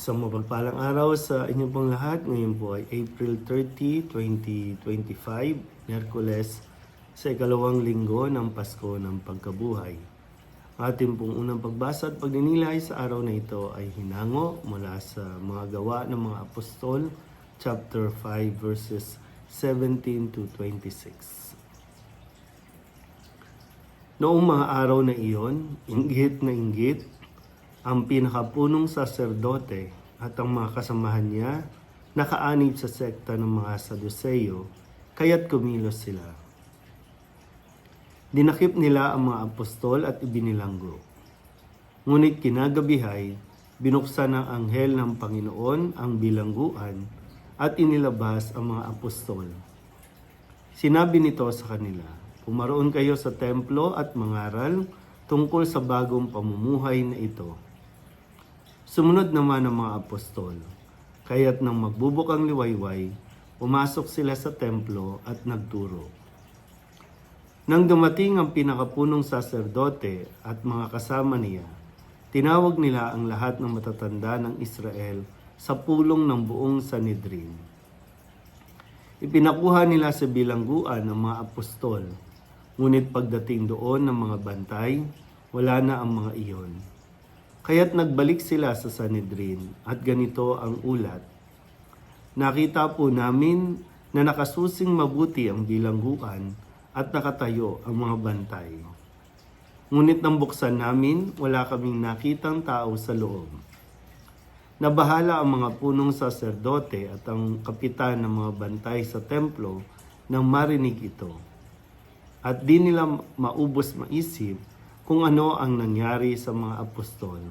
Sa mapagpalang araw sa inyo pong lahat, ngayon po ay April 30, 2025, Merkules, sa ikalawang linggo ng Pasko ng Pagkabuhay. Ating pong unang pagbasa at pagninilay sa araw na ito ay hinango mula sa mga gawa ng mga apostol, chapter 5, verses 17 to 26. Noong mga araw na iyon, inggit na inggit, ang pinakapunong saserdote at ang mga kasamahan niya nakaanib sa sekta ng mga Saduceyo, kaya't kumilos sila. Dinakip nila ang mga apostol at ibinilanggo. Ngunit kinagabihay, binuksan ng anghel ng Panginoon ang bilangguan at inilabas ang mga apostol. Sinabi nito sa kanila, Pumaroon kayo sa templo at mangaral tungkol sa bagong pamumuhay na ito. Sumunod naman ang mga apostol. Kaya't nang magbubukang liwayway, pumasok sila sa templo at nagturo. Nang dumating ang pinakapunong saserdote at mga kasama niya, tinawag nila ang lahat ng matatanda ng Israel sa pulong ng buong Sanedrin. Ipinakuha nila sa bilangguan ng mga apostol, ngunit pagdating doon ng mga bantay, wala na ang mga iyon. Kaya't nagbalik sila sa Sanedrin at ganito ang ulat. Nakita po namin na nakasusing mabuti ang bilangguan at nakatayo ang mga bantay. Ngunit nang buksan namin, wala kaming nakitang tao sa loob. Nabahala ang mga punong saserdote at ang kapitan ng mga bantay sa templo nang marinig ito. At di nila maubos maisip kung ano ang nangyari sa mga apostol.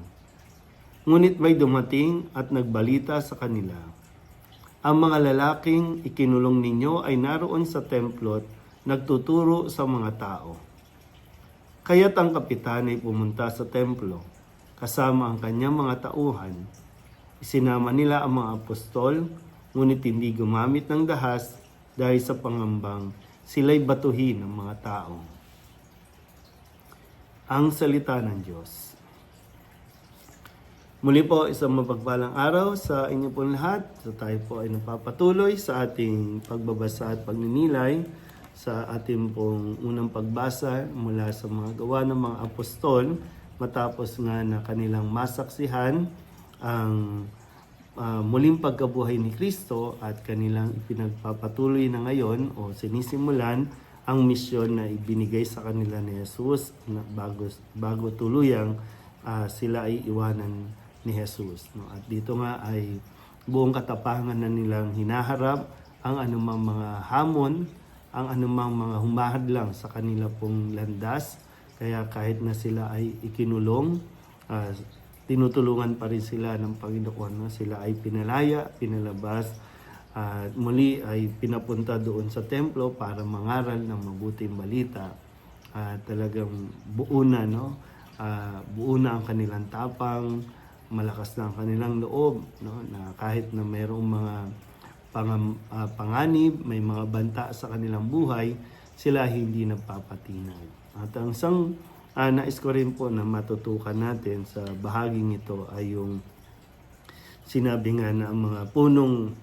Ngunit may dumating at nagbalita sa kanila. Ang mga lalaking ikinulong ninyo ay naroon sa templo at nagtuturo sa mga tao. Kaya't ang kapitan ay pumunta sa templo kasama ang kanyang mga tauhan. Isinama nila ang mga apostol, ngunit hindi gumamit ng dahas dahil sa pangambang sila'y batuhin ng mga tao. Ang salita ng Diyos. Muli po, isang mapagpalang araw sa inyo po lahat. So tayo po ay napapatuloy sa ating pagbabasa at pagninilay sa ating pong unang pagbasa mula sa mga gawa ng mga apostol matapos nga na kanilang masaksihan ang ah, muling pagkabuhay ni Kristo at kanilang ipinagpapatuloy na ngayon o sinisimulan ang misyon na ibinigay sa kanila ni Jesus na bago, bago tuluyang ah, sila ay iwanan ni Jesus. No? At dito nga ay buong katapangan na nilang hinaharap ang anumang mga hamon, ang anumang mga humahadlang sa kanila pong landas. Kaya kahit na sila ay ikinulong, ah, tinutulungan pa rin sila ng Panginoon. No? Sila ay pinalaya, pinalabas, at muli ay pinapunta doon sa templo para mangaral ng mabuting balita. At talagang buo na, no? Ah, buo na ang kanilang tapang, malakas na ang kanilang loob, no? Na kahit na mayroong mga pangam, ah, panganib, may mga banta sa kanilang buhay, sila hindi nagpapatinag. At ang isang ah, nais ko rin po na matutukan natin sa bahaging ito ay yung sinabi nga na ang mga punong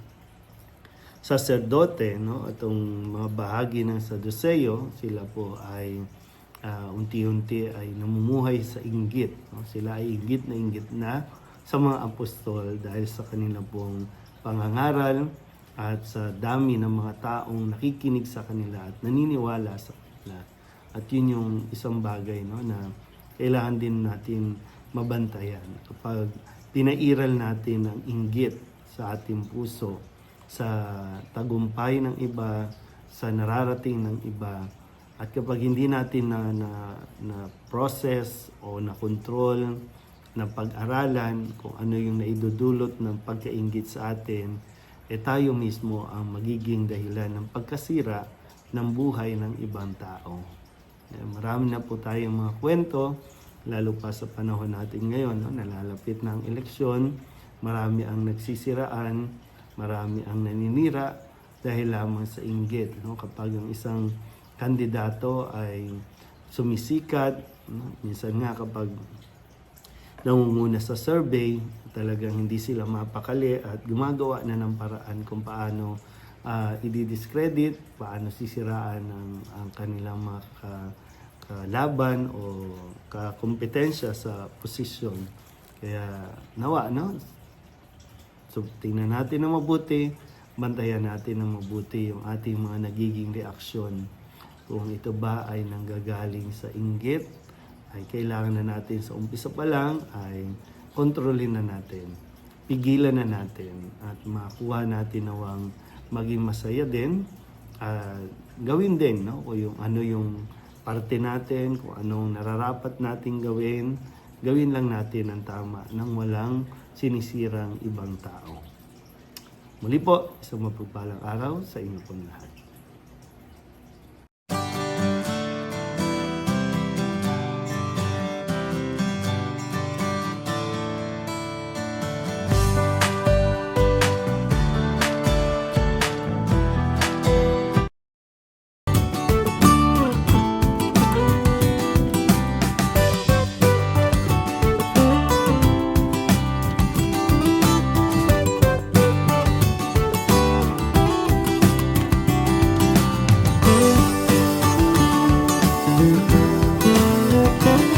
saserdote, no, itong mga bahagi ng Saduceo, sila po ay ah, unti-unti ay namumuhay sa inggit. No? Sila ay inggit na inggit na sa mga apostol dahil sa kanila pong pangangaral at sa dami ng mga taong nakikinig sa kanila at naniniwala sa kanila. At yun yung isang bagay no, na kailangan din natin mabantayan. Kapag tinairal natin ang inggit sa ating puso, sa tagumpay ng iba, sa nararating ng iba, at kapag hindi natin na, na, na process o na control, na pag-aralan kung ano yung naidudulot ng pagkaingit sa atin, eh tayo mismo ang magiging dahilan ng pagkasira ng buhay ng ibang tao. Eh, Marami na po tayong mga kwento, lalo pa sa panahon natin ngayon, no, nalalapit na ang eleksyon, marami ang nagsisiraan, marami ang naninira dahil lamang sa inggit. No? Kapag ang isang kandidato ay sumisikat, no? minsan nga kapag nangunguna sa survey, talagang hindi sila mapakali at gumagawa na ng paraan kung paano ah, i-discredit, paano sisiraan ang, ang kanilang mga ka- kalaban o kakompetensya sa posisyon. Kaya nawa, no? So, tingnan natin na mabuti, bantayan natin na mabuti yung ating mga nagiging reaksyon. Kung ito ba ay nanggagaling sa inggit, ay kailangan na natin sa umpisa pa lang ay kontrolin na natin, pigilan na natin at makuha natin nawang maging masaya din at gawin din no? Kung yung ano yung parte natin kung anong nararapat nating gawin gawin lang natin ang tama nang walang sinisirang ibang tao. Muli po isang mapagpalang araw sa inyo pong lahat